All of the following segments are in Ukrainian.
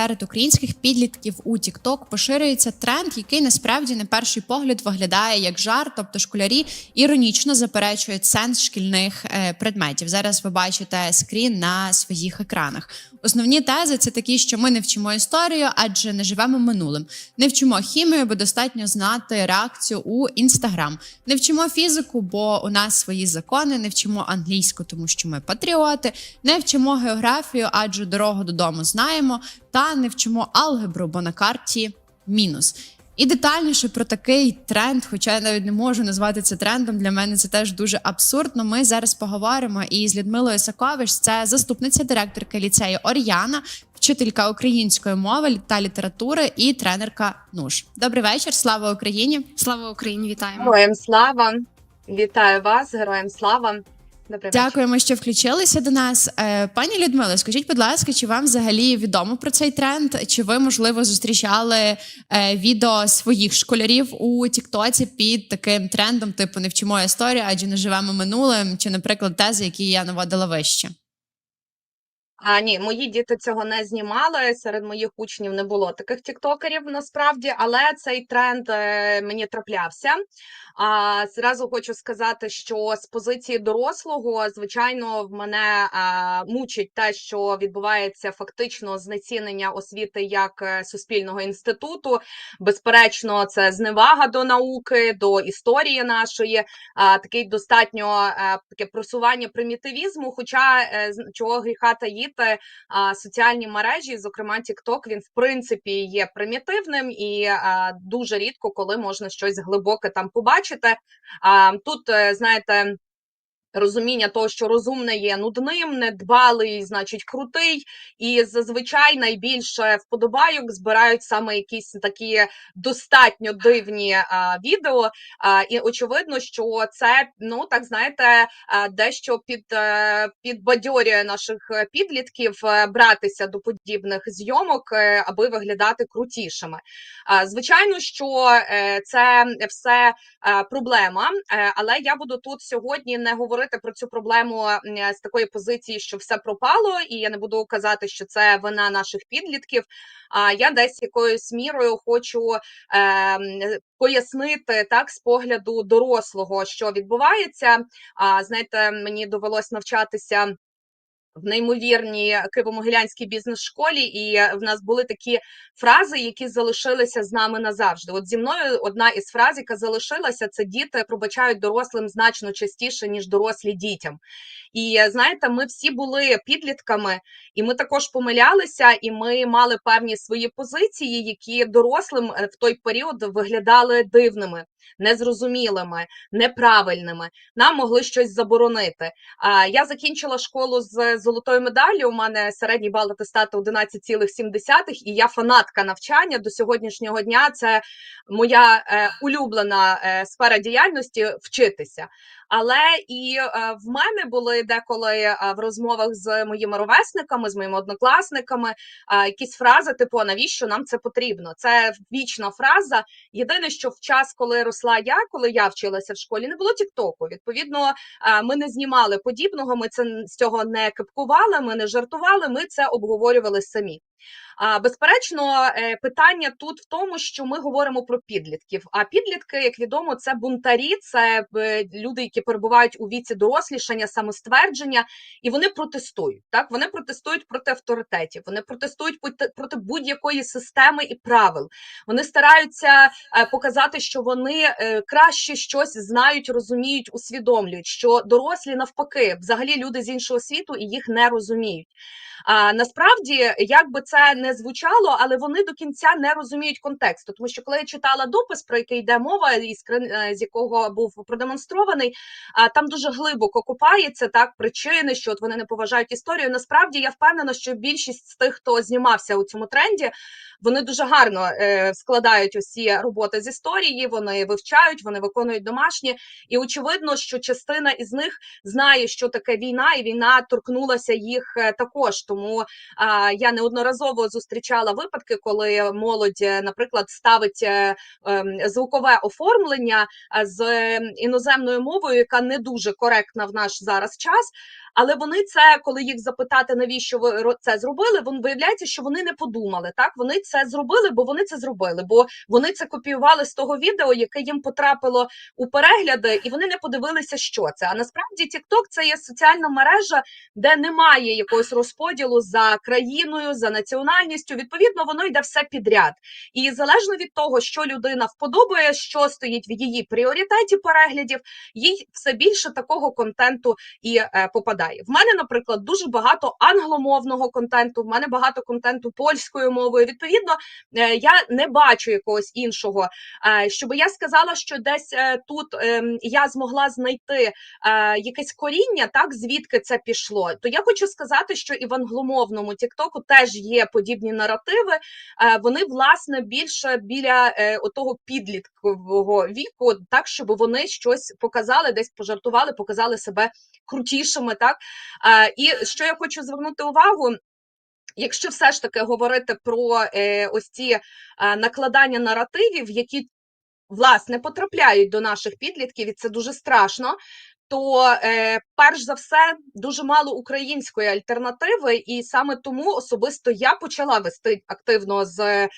Серед українських підлітків у TikTok поширюється тренд, який насправді на перший погляд виглядає як жарт, тобто школярі іронічно заперечують сенс шкільних е, предметів. Зараз ви бачите скрін на своїх екранах. Основні тези це такі, що ми не вчимо історію, адже не живемо минулим. Не вчимо хімію, бо достатньо знати реакцію у інстаграм. Не вчимо фізику, бо у нас свої закони. Не вчимо англійську, тому що ми патріоти. Не вчимо географію, адже дорогу додому знаємо. Та не вчимо алгебру, бо на карті мінус. І детальніше про такий тренд, хоча я навіть не можу назвати це трендом. Для мене це теж дуже абсурдно. Ми зараз поговоримо із Людмилою Сакович, це заступниця директорки ліцею Ор'яна, вчителька української мови та літератури і тренерка НУШ. Добрий вечір, слава Україні! Слава Україні, вітаємо. Героям слава! Вітаю вас, героям слава! Вечір. Дякуємо, що включилися до нас. Е, Пані Людмило, скажіть, будь ласка, чи вам взагалі відомо про цей тренд? Чи ви можливо зустрічали е, відео своїх школярів у Тіктоці під таким трендом, типу не вчимо історію, адже не живемо минулим, чи, наприклад, тези, які я наводила вище? А ні, мої діти цього не знімали. Серед моїх учнів не було таких тіктокерів насправді, але цей тренд е, мені траплявся. А зразу хочу сказати, що з позиції дорослого, звичайно, в мене а, мучить те, що відбувається фактично знецінення освіти як е, суспільного інституту. Безперечно, це зневага до науки, до історії нашої, а, такий достатньо е, таке просування примітивізму. Хоча е, з- чого гріха таїти, а, соціальні мережі, зокрема TikTok, він в принципі є примітивним і дуже рідко, коли можна щось глибоке там побачити. Тут, е, знаєте. Розуміння того, що розумне є нудним, недбалий, значить крутий, і зазвичай найбільше вподобайок збирають саме якісь такі достатньо дивні а, відео. А, і очевидно, що це ну так знаєте, а, дещо під е, підбадьорює наших підлітків е, братися до подібних зйомок, е, аби виглядати крутішими. А, Звичайно, що це все проблема, але я буду тут сьогодні не говорити про цю проблему з такої позиції, що все пропало, і я не буду казати, що це вина наших підлітків. А я десь якоюсь мірою хочу е, пояснити так з погляду дорослого, що відбувається. А знаєте, мені довелось навчатися. В неймовірній Києво-Могилянській бізнес-школі, і е, в нас були такі фрази, які залишилися з нами назавжди. От зі мною одна із фраз, яка залишилася, це діти пробачають дорослим значно частіше, ніж дорослі дітям. І е, знаєте, ми всі були підлітками, і ми також помилялися, і ми мали певні свої позиції, які дорослим е, в той період виглядали дивними, незрозумілими, неправильними. Нам могли щось заборонити. А я закінчила школу з золотою медаллю. У мене середній бал атестату 11,7, і я фанатка навчання до сьогоднішнього дня. Це моя е, улюблена е, сфера діяльності вчитися. Але і е, в мене були деколи е, в розмовах з моїми ровесниками, з моїми однокласниками, е, якісь фрази, типу, навіщо нам це потрібно? Це вічна фраза. Єдине, що в час, коли росла я, коли я вчилася в школі, не було Тіктоку. Відповідно, ми не знімали подібного. Ми це з цього не кипкували, ми не жартували. Ми це обговорювали самі. Безперечно, е, питання тут в тому, що ми говоримо про підлітків. А підлітки, як відомо, це бунтарі, це е, люди, які перебувають у віці дорослішання, самоствердження, і вони протестують. Так вони протестують проти авторитетів, вони протестують проти- будь-якої системи і правил. Вони стараються е, показати, що вони краще щось знають, розуміють, усвідомлюють. Що дорослі навпаки, взагалі люди з іншого світу і їх не розуміють. А насправді, як би це не звучало, але вони до кінця не розуміють контексту. Тому що коли я читала допис, про який йде мова, і скрин е, з якого був продемонстрований, а там дуже глибоко копається так причини, що от вони не поважають історію. Насправді я впевнена, що більшість з тих, хто знімався у цьому тренді, вони дуже гарно е, складають усі роботи з історії. Вони вивчають, вони виконують домашні, і очевидно, що частина із них знає, що таке війна, і війна торкнулася їх е, також. Тому я неодноразово зустрічала випадки, коли молодь, е, наприклад, ставить е, ем, звукове оформлення з е, іноземною мовою, яка не дуже коректна в наш зараз час. Але вони це, коли їх запитати, навіщо ви це зробили, вон виявляється, що вони не подумали. Так вони це зробили, бо вони це зробили, бо вони це копіювали з того відео, яке їм потрапило у перегляди, і вони не подивилися, що це. А насправді TikTok – це є соціальна мережа, де немає якогось розподілу за країною, за національністю. Відповідно, воно йде все підряд. І залежно від того, що людина вподобає, що стоїть в її пріоритеті переглядів, їй все більше такого контенту і е, попадає. В мене, наприклад, дуже багато англомовного контенту. В мене багато контенту польською мовою. Відповідно, е, я не бачу якогось іншого. Е, щоб я сказала, що десь е, тут е, я змогла знайти якесь коріння, так звідки це пішло. То я хочу сказати, що і в англомовному Тіктоку теж є подібні наративи. Вони власне більше біля отого підліткового віку, так щоб вони щось показали, десь пожартували, показали себе крутішими. Так е, і що я хочу звернути увагу. Якщо все ж таки говорити про е, ось ці накладання наративів, які власне потрапляють до наших підлітків, і це дуже страшно. То е, перш за все дуже мало української альтернативи, і саме тому особисто я почала вести активно з е,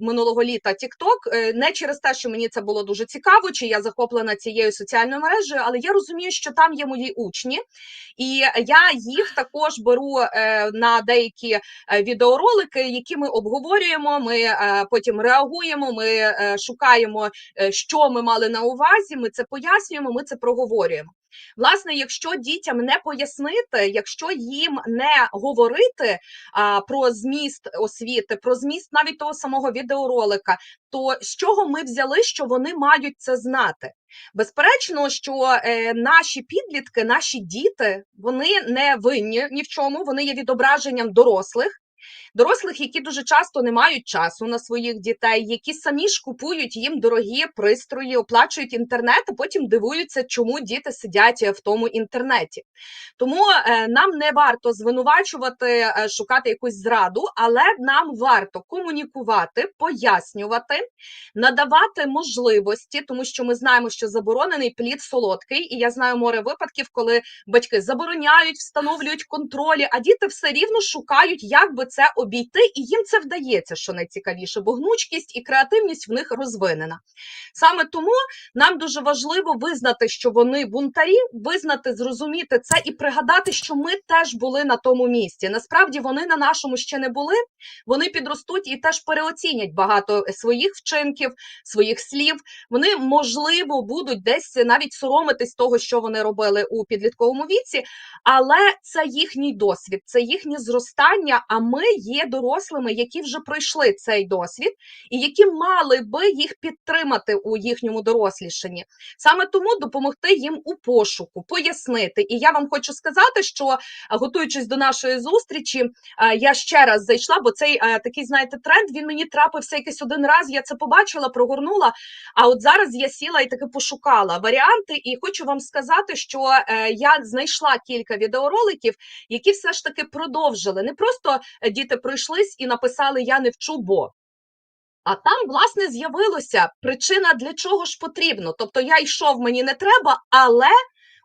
минулого літа TikTok, е, не через те, що мені це було дуже цікаво, чи я захоплена цією соціальною мережею, але я розумію, що там є мої учні, і я їх також беру е, на деякі е, відеоролики, які ми обговорюємо. Ми е, потім реагуємо. Ми е, шукаємо, е, що ми мали на увазі. Ми це пояснюємо. Ми це проговорюємо. Власне, якщо дітям не пояснити, якщо їм не говорити а, про зміст освіти, про зміст навіть того самого відеоролика, то з чого ми взяли, що вони мають це знати? Безперечно, що е, наші підлітки, наші діти, вони не винні ні в чому, вони є відображенням дорослих. Дорослих, які дуже часто не мають часу на своїх дітей, які самі ж купують їм дорогі пристрої, оплачують інтернет, а потім дивуються, чому діти сидять в тому інтернеті. Тому е, нам не варто звинувачувати, е, шукати якусь зраду, але нам варто комунікувати, пояснювати, надавати можливості, тому що ми знаємо, що заборонений плід солодкий, і я знаю море випадків, коли батьки забороняють, встановлюють контролі, а діти все рівно шукають, як би це обійти, і їм це вдається, що найцікавіше, бо гнучкість і креативність в них розвинена. Саме тому нам дуже важливо визнати, що вони бунтарі, визнати, зрозуміти це і пригадати, що ми теж були на тому місці. Насправді вони на нашому ще не були. Вони підростуть і теж переоцінять багато своїх вчинків, своїх слів. Вони можливо будуть десь навіть соромитись того, що вони робили у підлітковому віці, але це їхній досвід, це їхнє зростання. А ми є дорослими, які вже пройшли цей досвід, і які мали би їх підтримати у їхньому дорослішанні. Саме тому допомогти їм у пошуку, пояснити. І я вам хочу сказати, що е, готуючись до нашої зустрічі, е, я ще раз зайшла, бо цей е, такий, знаєте, тренд він мені трапився якийсь один раз. Я це побачила, прогорнула. А от зараз я сіла і таки пошукала варіанти, і хочу вам сказати, що я знайшла кілька відеороликів, які все ж таки продовжили. Не просто діти пройшлись і написали Я не вчу, бо. А там, власне, з'явилося причина, для чого ж потрібно. Тобто я йшов, мені не треба, але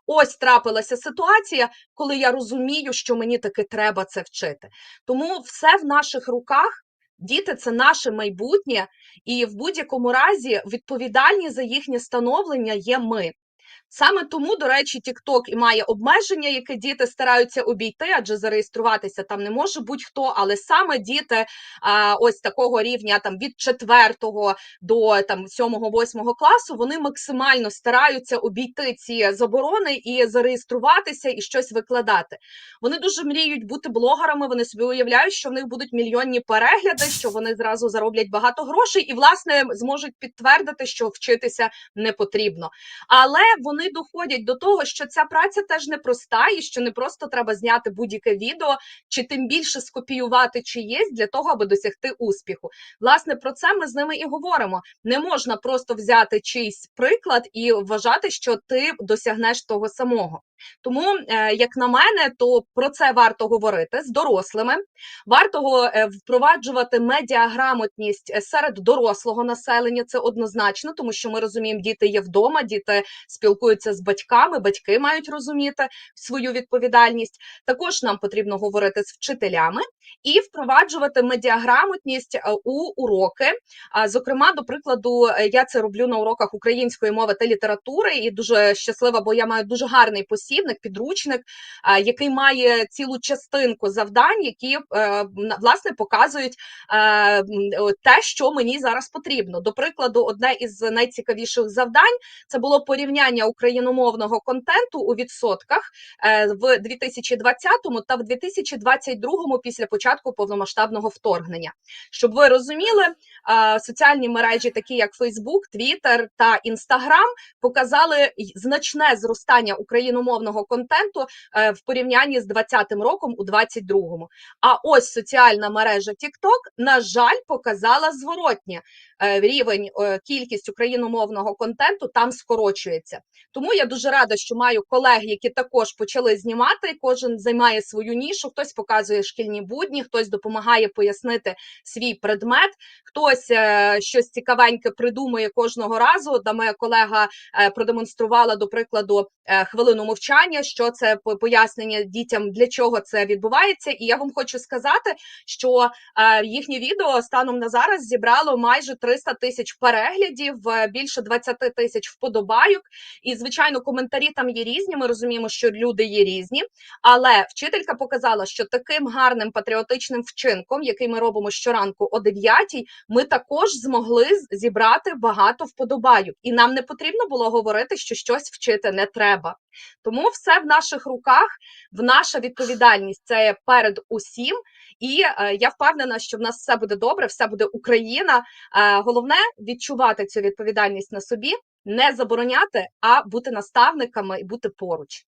ось трапилася ситуація, коли я розумію, що мені таки треба це вчити. Тому все в наших руках. Діти це наше майбутнє, і в будь-якому разі відповідальні за їхнє становлення є ми. Саме тому, до речі, TikTok і має обмеження, яке діти стараються обійти, адже зареєструватися там не може будь-хто, але саме діти а, ось такого рівня, там від 4 до там 7-8 класу, вони максимально стараються обійти ці заборони і зареєструватися і щось викладати. Вони дуже мріють бути блогерами. Вони собі уявляють, що в них будуть мільйонні перегляди, що вони зразу зароблять багато грошей, і власне зможуть підтвердити, що вчитися не потрібно. Але вони доходять до того, що ця праця теж непроста, і що не просто треба зняти будь-яке відео, чи тим більше скопіювати чиєсь для того, аби досягти успіху. Власне, про це ми з ними і говоримо. Не можна просто взяти чийсь приклад і вважати, що ти досягнеш того самого. Тому, е, як на мене, то про це варто говорити з дорослими. Варто е, впроваджувати медіаграмотність е, серед дорослого населення. Це однозначно, тому що ми розуміємо, діти є вдома, діти спілкуються з батьками, батьки мають розуміти свою відповідальність. Також нам потрібно говорити з вчителями і впроваджувати медіаграмотність у уроки. Зокрема, до прикладу, я це роблю на уроках української мови та літератури, і дуже щаслива, бо я маю дуже гарний посібник, підручник, який має цілу частинку завдань, які е, власне показують е, те, що мені зараз потрібно. До прикладу, одне із найцікавіших завдань це було порівняння україномовного контенту у відсотках е, в 2020 та в 2022 після початку повномасштабного вторгнення. Щоб ви розуміли, е, соціальні мережі, такі як Facebook, Twitter та Instagram, показали значне зростання україномовного контенту е, в порівнянні з 2020 роком у 2022. А ось соціальна мережа TikTok, на жаль, показала зворотнє рівень, е, кількість україномовного контенту там скорочується. Тому я дуже рада, що маю колег, які також почали знімати. Кожен займає свою нішу. Хтось показує шкільні будні, хтось допомагає пояснити свій предмет, хтось е, щось цікавеньке придумує кожного разу. Да моя колега е, продемонструвала до прикладу е, хвилину мовчання, що це пояснення дітям, для чого це відбувається. І я вам хочу сказати, що е, їхнє відео станом на зараз зібрало майже 300 тисяч переглядів, е, більше 20 тисяч вподобайок. І звичайно, коментарі там є різні. Ми розуміємо, що люди є різні. Але вчителька показала, що таким гарним патріотичним вчинком, який ми робимо щоранку о 9 ми також змогли зібрати багато вподобайок. І нам не потрібно було говорити, що щось вчити не треба. Тому все в наших руках, в наша відповідальність це перед усім. І е, я впевнена, що в нас все буде добре, все буде Україна. Е, головне відчувати цю відповідальність на собі, не забороняти, а бути наставниками і бути поруч.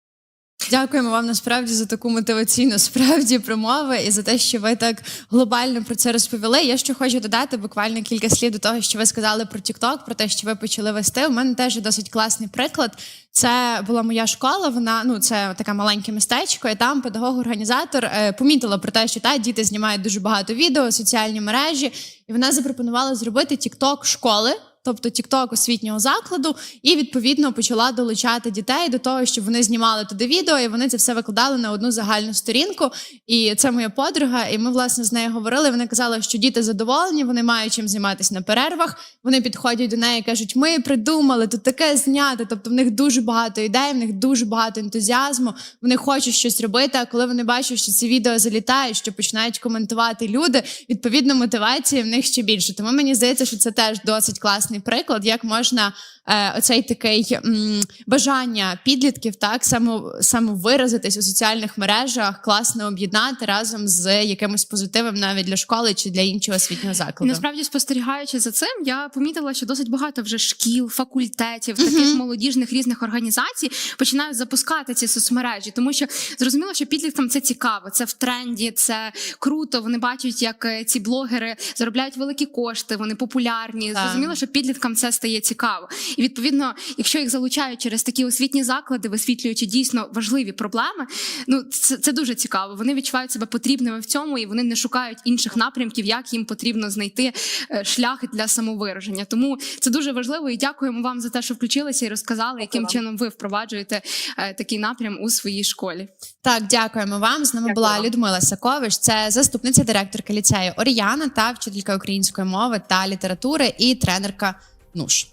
Дякуємо вам насправді за таку мотиваційну справді промову і за те, що ви так глобально про це розповіли. Я ще хочу додати буквально кілька слів до того, що ви сказали про TikTok, про те, що ви почали вести. У мене теж досить класний приклад. Це була моя школа. Вона ну це таке маленьке містечко, і там педагог-організатор е, помітила про те, що та діти знімають дуже багато відео, соціальні мережі, і вона запропонувала зробити TikTok школи. Тобто TikTok освітнього закладу, і відповідно почала долучати дітей до того, щоб вони знімали туди відео, і вони це все викладали на одну загальну сторінку. І це моя подруга. І ми власне з нею говорили. Вони казали, що діти задоволені, вони мають чим займатися на перервах. Вони підходять до неї і кажуть: ми придумали тут таке зняти. Тобто в них дуже багато ідей, в них дуже багато ентузіазму. Вони хочуть щось робити. А коли вони бачать, що ці відео залітають, що починають коментувати люди, відповідно мотивації в них ще більше. Тому мені здається, що це теж досить класний приклад, як можна е, оцей такий м, бажання підлітків так само самовиразитись у соціальних мережах, класно об'єднати разом з якимось позитивом навіть для школи чи для іншого освітнього закладу. насправді, спостерігаючи за цим, я помітила, що досить багато вже шкіл, факультетів, таких молодіжних різних організацій починають запускати ці соцмережі, тому що зрозуміло, що підліткам це цікаво, це в тренді, це круто. Вони бачать, як е, ці блогери заробляють великі кошти, вони популярні. Так. Зрозуміло, що підліткам це стає цікаво. І відповідно, якщо їх залучають через такі освітні заклади, висвітлюючи дійсно важливі проблеми, ну це, це дуже цікаво. Вони відчувають себе потрібними в цьому, і вони не шукають інших напрямків, як їм потрібно знайти е, шлях для самовираження. Тому це дуже важливо і дякуємо вам за те, що включилися і розказали, яким чином ви впроваджуєте е, такий напрям у своїй школі. Так, дякуємо вам. З нами Дякую була. Людмила Сакович, це заступниця директорки ліцею Оріяна та вчителька української мови та літератури і тренерка НУШ.